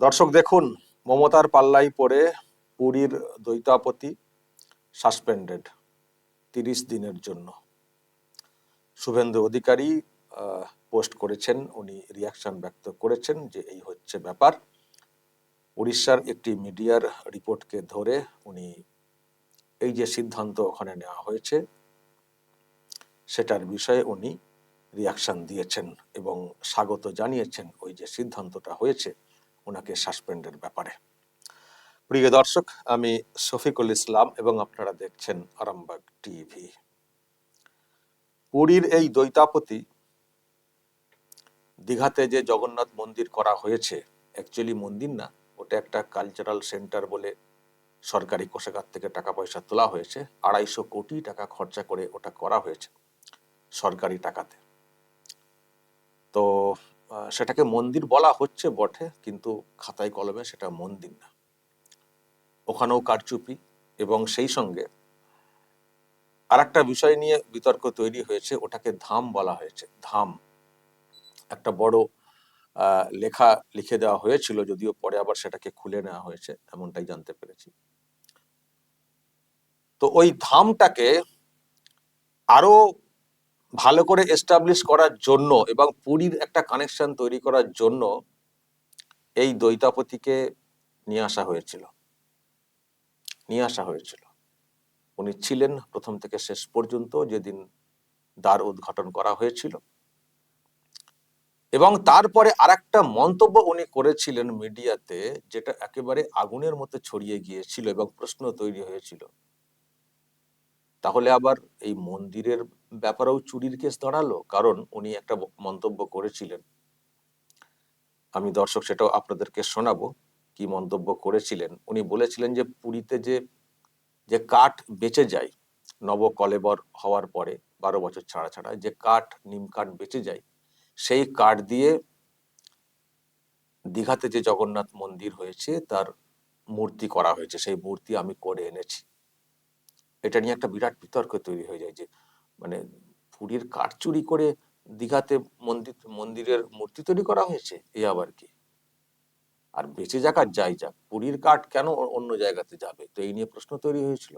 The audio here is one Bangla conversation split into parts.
দর্শক দেখুন, মমতার পাল্লাই পড়ে পুরীর দ্বৈতাপতি সাসপেন্ডেড তিরিশ দিনের জন্য। শুভেন্দু অধিকারী পোস্ট করেছেন, উনি রিয়াকশন ব্যক্ত করেছেন যে এই হচ্ছে ব্যাপার। উড়িষ্যার একটি মিডিয়ার রিপোর্টকে ধরে উনি এই যে সিদ্ধান্ত ওখানে নেওয়া হয়েছে, সেটার বিষয়ে উনি রিয়াকশন দিয়েছেন এবং স্বাগত জানিয়েছেন ওই যে সিদ্ধান্তটা হয়েছে। ওনাকে সাসপেন্ডের ব্যাপারে। প্রিয় দর্শক, আমি শফিকুল ইসলাম এবং আপনারা দেখছেন আরামবাগ টিভি। পুরীর এই দৈতাপতি দীঘাতে যে জগন্নাথ মন্দির করা হয়েছে অ্যাকচুয়ালি মন্দির না, ওটা একটা কালচারাল সেন্টার বলে সরকারি কোষাগার থেকে টাকা পয়সা তোলা হয়েছে। আড়াইশো কোটি টাকা খরচা করে ওটা করা হয়েছে সরকারি টাকাতে। তো সেটাকে মন্দির বলা হচ্ছে, বটে, কিন্তু খাতায় কলমে সেটা মন্দির না। ওখানেও কারচুপি এবং সেই সঙ্গে আর একটা বিষয় নিয়ে বিতর্ক তৈরি হয়েছে, ওটাকে ধাম বলা হয়েছে। ধাম একটা বড় লেখা লিখে দেওয়া হয়েছিল, যদিও পরে আবার সেটাকে খুলে নেওয়া হয়েছে, এমনটাই জানতে পেরেছি। তো ওই ধামটাকে আরও ভালো করে এস্টাবলিশ করার জন্য এবং পুরীর একটা কানেকশন তৈরি করার জন্য এই দৈতাপতিকে নিয়ে আসা হয়েছিল। নিয়ে আসা হয়েছিল। উনি ছিলেন প্রথম থেকে শেষ পর্যন্ত যেদিন দ্বার উদ্ঘাটন করা হয়েছিল। এবং তারপরে আরেকটা মন্তব্য উনি করেছিলেন মিডিয়াতে যেটা একেবারে আগুনের মতো ছড়িয়ে গিয়েছিল এবং প্রশ্ন তৈরি হয়েছিল। তাহলে আবার এই মন্দিরের ব্যাপারেও চুরির কেস দাঁড়াল? কারণ উনি একটা মন্তব্য করেছিলেন। আমি দর্শক, সেটাও আপনাদেরকে শোনাবো, কি মন্তব্য করেছিলেন। উনি বলেছিলেন যে, পুরীতে যে যে কাঠ বেঁচে যায় নব কলেবর হওয়ার পরে, বারো বছর ছাড়া ছাড়া, যে কাঠ, নিম কাঠ বেঁচে যায়, সেই কাঠ দিয়ে দীঘাতে যে জগন্নাথ মন্দির হয়েছে, তার মূর্তি করা হয়েছে। সেই মূর্তি আমি করে এনেছি। এটা নিয়ে একটা বিরাট বিতর্ক তৈরি হয়ে যায় যে মানে পুরীর কাঠ চুরি করে দীঘাতে মন্দির, মন্দিরের মূর্তি তৈরি করা হয়েছে, এ আবার কি? আর বেঁচে যাক আর যাই যাক পুরীর কাঠ কেন অন্য জায়গাতে যাবে? তো এই নিয়ে প্রশ্ন তৈরি হয়েছিল।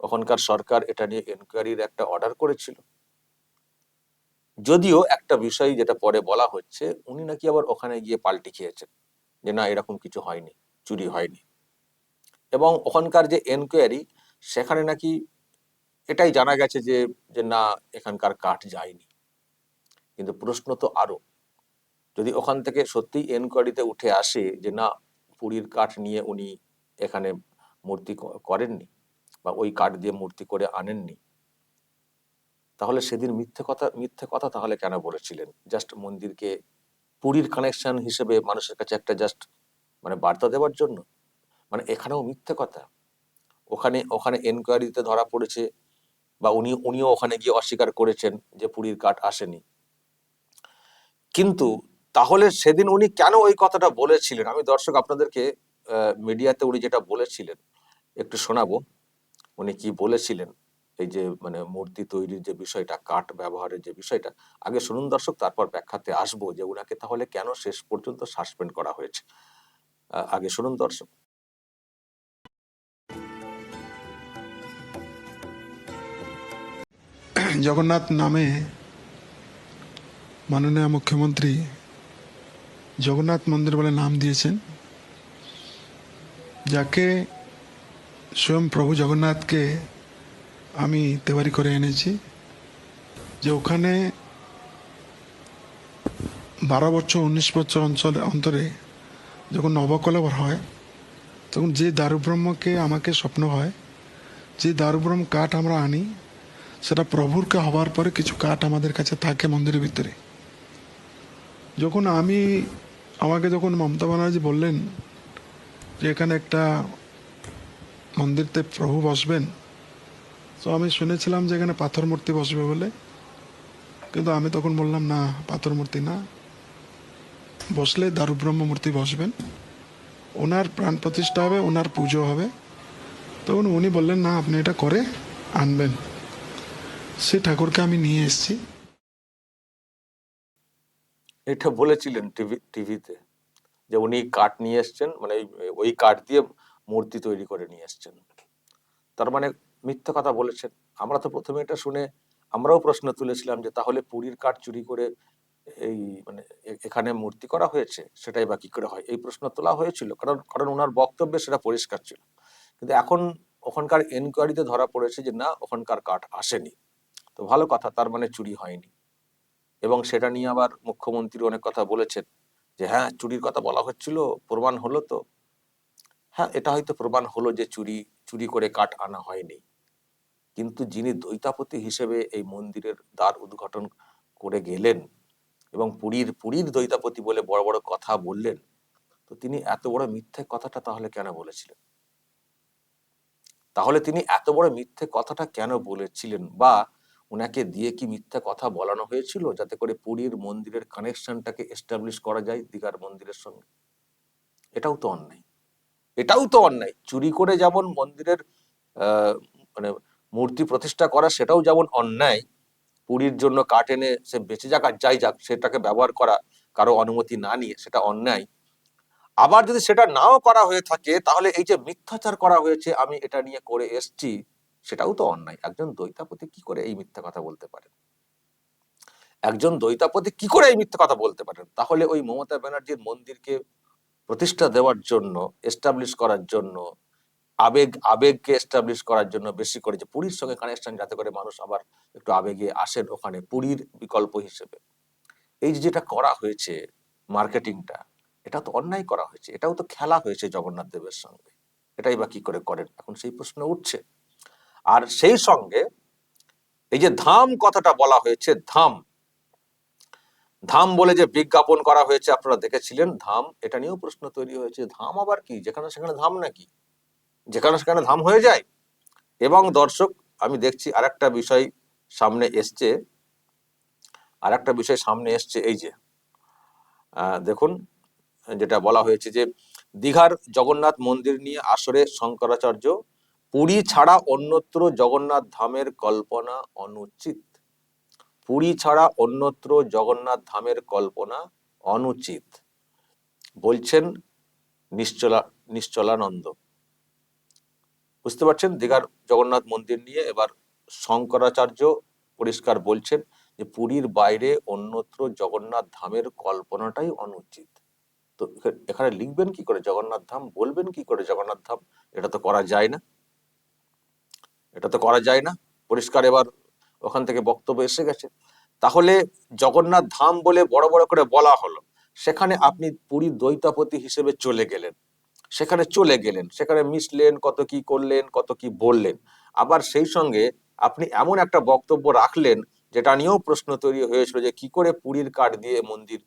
ওখানকার সরকার এটা নিয়ে এনকোয়ারির একটা অর্ডার করেছিল। যদিও একটা বিষয় যেটা পরে বলা হচ্ছে, উনি নাকি আবার ওখানে গিয়ে পাল্টি খেয়েছেন যে, না, এরকম কিছু হয়নি, চুরি হয়নি। এবং ওখানকার যে এনকোয়ারি সেখানে নাকি এটাই জানা গেছে যে যে না, এখানকার কাঠ যায়নি। কিন্তু প্রশ্ন তো আরও, যদি ওখান থেকে সত্যি এনকোয়ারিতে উঠে আসে যে না, পুরীর কাঠ নিয়ে উনি এখানে মূর্তি করেননি বা ওই কাঠ দিয়ে মূর্তি করে আনেননি, তাহলে সেদিন মিথ্যে কথা মিথ্যে কথা তাহলে কেন বলেছিলেন? জাস্ট মন্দিরকে পুরীর কানেকশন হিসেবে মানুষের কাছে একটা জাস্ট মানে বার্তা দেওয়ার জন্য? মানে এখানেও মিথ্যে কথা। ওখানে ওখানে এনকোয়ারিতে ধরা পড়েছে বা উনি, উনিও ওখানে গিয়ে অস্বীকার করেছেন যে পুরীর কাঠ আসেনি। কিন্তু তাহলে সেদিন উনি কেন ওই কথাটা বলেছিলেন? আমি দর্শক আপনাদেরকে মিডিয়াতে উনি যেটা বলেছিলেন, একটু শোনাবো। উনি কি বলেছিলেন? এই যে মানে মূর্তি তৈরির যে বিষয়টা, কাঠ ব্যবহারের যে বিষয়টা, আগে শুনুন দর্শক, তারপর ব্যাখ্যাতে আসব যে উনাকে তাহলে কেন শেষ পর্যন্ত সাসপেন্ড করা হয়েছে? আগে শুনুন দর্শক। জগন্নাথ নামে মাননীয় মুখ্যমন্ত্রী জগন্নাথ মন্দির বলে নাম দিয়েছেন, যাকে স্বয়ং প্রভু জগন্নাথকে আমি তেবারি করে এনেছি যে ওখানে বারো বছর, উনিশ বছর অঞ্চল, অন্তরে যখন নবকলেবর হয়, তখন যে দারুব্রহ্মকে আমাকে স্বপ্ন হয়, যে দারুব্রহ্ম কাঠ আমরা আনি সেটা প্রভুরকে হবার পরে কিছু কাঠ আমাদের কাছে থাকে মন্দিরের ভিতরে। যখন আমি আমাকে যখন মমতা ব্যানার্জি বললেন যে এখানে একটা মন্দিরতে প্রভু বসবেন, তো আমি শুনেছিলাম যে এখানে পাথর মূর্তি বসবে বলে। কিন্তু আমি তখন বললাম, না, পাথর মূর্তি না। বসলে দারুব্রহ্ম মূর্তি বসবেন। ওনার প্রাণ প্রতিষ্ঠা হবে, ওনার পুজো হবে। তখন উনি বললেন, না, আপনি এটা করে আনবেন। সে ঠাকুরকে আমি নিয়ে এসেছি। এটা বলেছিলেন টিভি, টিভিতে যে উনি কাঠ নিয়ে এসছেন মানে ওই কাঠ দিয়ে মূর্তি তৈরি করে নিয়ে এসছেন তার মানে মিথ্যা কথা বলেছেন। আমরা তো প্রথমে এটা শুনে আমরাও প্রশ্ন তুলেছিলাম যে তাহলে পুরীর কাঠ চুরি করে এই মানে এখানে মূর্তি করা হয়েছে, সেটাই বা কি করে হয়? এই প্রশ্ন তোলা হয়েছিল, কারণ কারণ ওনার বক্তব্যে সেটা পরিষ্কার ছিল। কিন্তু এখন ওখানকার এনকোয়ারিতে ধরা পড়েছে যে না, ওখানকার কাঠ আসেনি। তো ভালো কথা, তার মানে চুরি হয়নি। এবং সেটা নিয়ে আবার মুখ্যমন্ত্রী অনেক কথা বলেছেন যে হ্যাঁ চুরির কথা বলা হচ্ছিল, প্রমাণ হলো তো। হ্যাঁ এটা হয়তো প্রমাণ হলো যে চুরি চুরি করে কাঠ আনা হয়নি। কিন্তু যিনি দ্বৈতাপতি হিসেবে এই মন্দিরের দ্বার উদ্ঘাটন করে গেলেন এবং পুরীর পুরীর দ্বৈতাপতি বলে বড় বড় কথা বললেন, তো তিনি এত বড় মিথ্যে কথাটা তাহলে কেন বলেছিলেন? তাহলে তিনি এত বড় মিথ্যে কথাটা কেন বলেছিলেন? বা ওনাকে দিয়ে কি মিথ্যা কথা বলানো হয়েছিল? যাতে করে পুরীর মন্দিরের কানেকশনটাকে এস্টাবলিশ করা যায় দীঘার মন্দিরের সঙ্গে। এটাও তো অন্যায়। এটাও তো অন্যায়। চুরি করে যেমন মন্দিরের মানে মূর্তি প্রতিষ্ঠা করা, সেটাও যেমন অন্যায়, পুরীর জন্য কাঠ এনে সে বেঁচে যাক আর যাই যাক, সেটাকে ব্যবহার করা কারও অনুমতি না নিয়ে সেটা অন্যায়। আবার যদি সেটা নাও করা হয়ে থাকে, তাহলে এই যে মিথ্যাচার করা হয়েছে, আমি এটা নিয়ে করে এসছি সেটাও তো অন্যায়। একজন দ্বৈতাপতি কি করে এই মিথ্যা কথা বলতে পারেন? একজন দ্বৈতাপতি কি করে এই মিথ্যা কথা বলতে পারেন? তাহলে ওই মমতা ব্যানার্জির মন্দিরকে প্রতিষ্ঠা দেওয়ার জন্য এস্টাবলিশ করার জন্য, আবেগ, আবেগকে এস্টাবলিশ করার জন্য বেশি করে যে পুরীর সঙ্গে কানেকশন যাতে করে মানুষ আবার একটু আবেগে আসেন ওখানে পুরীর বিকল্প হিসেবে। এই যেটা করা হয়েছে মার্কেটিংটা এটা তো অন্যায় করা হয়েছে। এটাও তো খেলা হয়েছে জগন্নাথ দেবের সঙ্গে। এটাই বা কি করে করেন? এখন সেই প্রশ্ন উঠছে। আর সেই সঙ্গে এই যে ধাম কথাটা বলা হয়েছে, ধাম। ধাম বলে যে বিজ্ঞাপন করা হয়েছে, আপনারা দেখেছিলেন, ধাম, এটা নিয়েও প্রশ্ন তৈরি হয়েছে, ধাম আবার কি? যেখানে সেখানে ধাম নাকি? যেখানে সেখানে ধাম হয়ে যায়। এবং দর্শক, আমি দেখছি আরেকটা বিষয় সামনে এসছে, আরেকটা বিষয় সামনে এসছে, এই যে দেখুন, যেটা বলা হয়েছে যে দীঘার জগন্নাথ মন্দির নিয়ে আসরে শঙ্করাচার্য পুরী ছাড়া অন্যত্র জগন্নাথ ধামের কল্পনা অনুচিত। পুরী ছাড়া অন্যত্র জগন্নাথ ধামের কল্পনা অনুচিত। বলছেন নিশ্চলা, নিশ্চলানন্দ। বুঝতে পারছেন? দীঘার জগন্নাথ মন্দির নিয়ে এবার শঙ্করাচার্য পরিষ্কার বলছেন যে, পুরীর বাইরে অন্যত্র জগন্নাথ ধামের কল্পনাটাই অনুচিত। তো এখা- এখানে লিখবেন কি করে? জগন্নাথ ধাম বলবেন কি করে? জগন্নাথ ধাম, এটা তো করা যায় না। এটা তো করা যায় না। পরিষ্কার এবার ওখান থেকে বক্তব্য এসে গেছে। তাহলে জগন্নাথ ধাম বলে বড় বড় করে বলা হলো, সেখানে আপনি পুরীর দ্বৈতাপতি হিসেবে চলে গেলেন। সেখানে চলে গেলেন, সেখানে মিশলেন, কত কি করলেন, কত কি বললেন। আবার সেই সঙ্গে আপনি এমন একটা বক্তব্য রাখলেন, যেটা নিয়েও প্রশ্ন তৈরি হয়েছিল যে কি করে পুরীর কাঠ দিয়ে মন্দির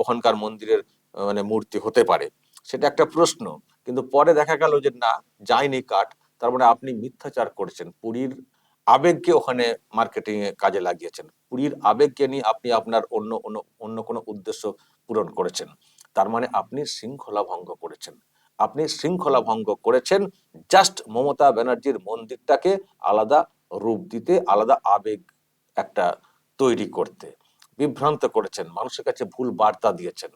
ওখানকার মন্দিরের মানে মূর্তি হতে পারে। সেটা একটা প্রশ্ন, কিন্তু পরে দেখা গেল যে না, যায়নি কাঠ। তার মানে আপনি মিথ্যাচার করেছেন। পুরীর আবেগকে ওখানে মার্কেটিং এ কাজে লাগিয়েছেন। পুরীর আবেগকে নিয়ে আপনি আপনার অন্য অন্য অন্য কোনো উদ্দেশ্য পূরণ করেছেন। তার মানে আপনি শৃঙ্খলা ভঙ্গ করেছেন। আপনি শৃঙ্খলা ভঙ্গ করেছেন জাস্ট মমতা ব্যানার্জির মন্দিরটাকে আলাদা রূপ দিতে, আলাদা আবেগ একটা তৈরি করতে। বিভ্রান্ত করেছেন, মানুষের কাছে ভুল বার্তা দিয়েছেন।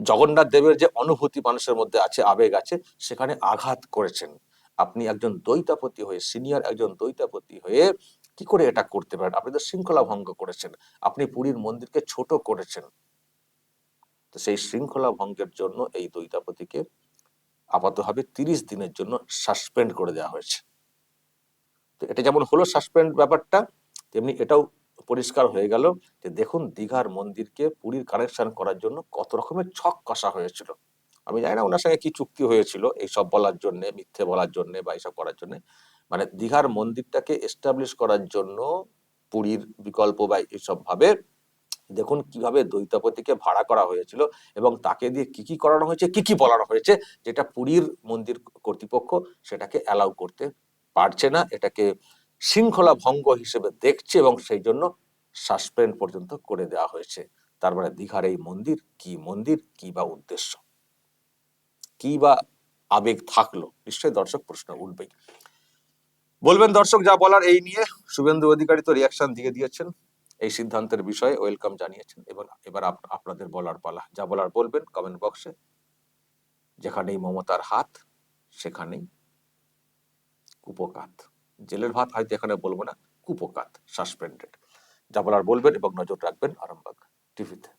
জগন্নাথ দেবের যে অনুভূতি মানুষের মধ্যে আছে, আবেগ আছে, সেখানে আঘাত করেছেন। আপনি একজন দ্বৈতাপতি হয়ে সিনিয়র একজন দ্বৈতাপতি হয়ে কি করে এটা করতে পারেন? আপনি তো শৃঙ্খলা ভঙ্গ করেছেন। আপনি পুরীর মন্দিরকে ছোট করেছেন। তো সেই শৃঙ্খলা ভঙ্গের জন্য এই দ্বৈতাপতিকে আপাতভাবে তিরিশ দিনের জন্য সাসপেন্ড করে দেওয়া হয়েছে। তো এটা যেমন হলো সাসপেন্ড ব্যাপারটা, তেমনি এটাও পরিষ্কার হয়ে গেল যে দেখুন দীঘার মন্দিরকে পুরীর কানেকশন করার জন্য কত রকমের ছক কষা হয়েছিল। আমি জানি না ওনার সঙ্গে কি চুক্তি হয়েছিল এইসব বলার জন্য, মিথ্যে বলার জন্য বা এইসব করার জন্য। মানে দীঘার মন্দিরটাকে এস্টাবলিশ করার জন্য পুরীর বিকল্প বা এইসব ভাবে দেখুন কীভাবে দ্বৈতাপতিকে ভাড়া করা হয়েছিল এবং তাকে দিয়ে কি কি করানো হয়েছে, কি কি বলানো হয়েছে, যেটা পুরীর মন্দির কর্তৃপক্ষ সেটাকে অ্যালাউ করতে পারছে না। এটাকে শৃঙ্খলা ভঙ্গ হিসেবে দেখছে এবং সেই জন্য সাসপেন্ড পর্যন্ত করে দেওয়া হয়েছে। তার মানে দীঘার এই মন্দির কি মন্দির, কি বা উদ্দেশ্য? কি বা আবেগ থাকল? নিশ্চয়ই দর্শক প্রশ্ন উঠবেই। বলবেন দর্শক, যা বলার এই নিয়ে শুভেন্দু অধিকারী তো রিয়াকশন দিয়ে দিয়েছেন। এই সিদ্ধান্তের বিষয়ে ওয়েলকাম জানিয়েছেন। এবং এবার আপ- আপনাদের বলার পালা। যা বলার বলবেন কমেন্ট বক্সে যেখানেই মমতার হাত, সেখানেই কুপকাত জেলের ভাত হয়তো এখানে বলব না কুপকাত সাসপেন্ডেড যা বলার বলবেন এবং নজর রাখবেন আরামবাগ টিভিতে।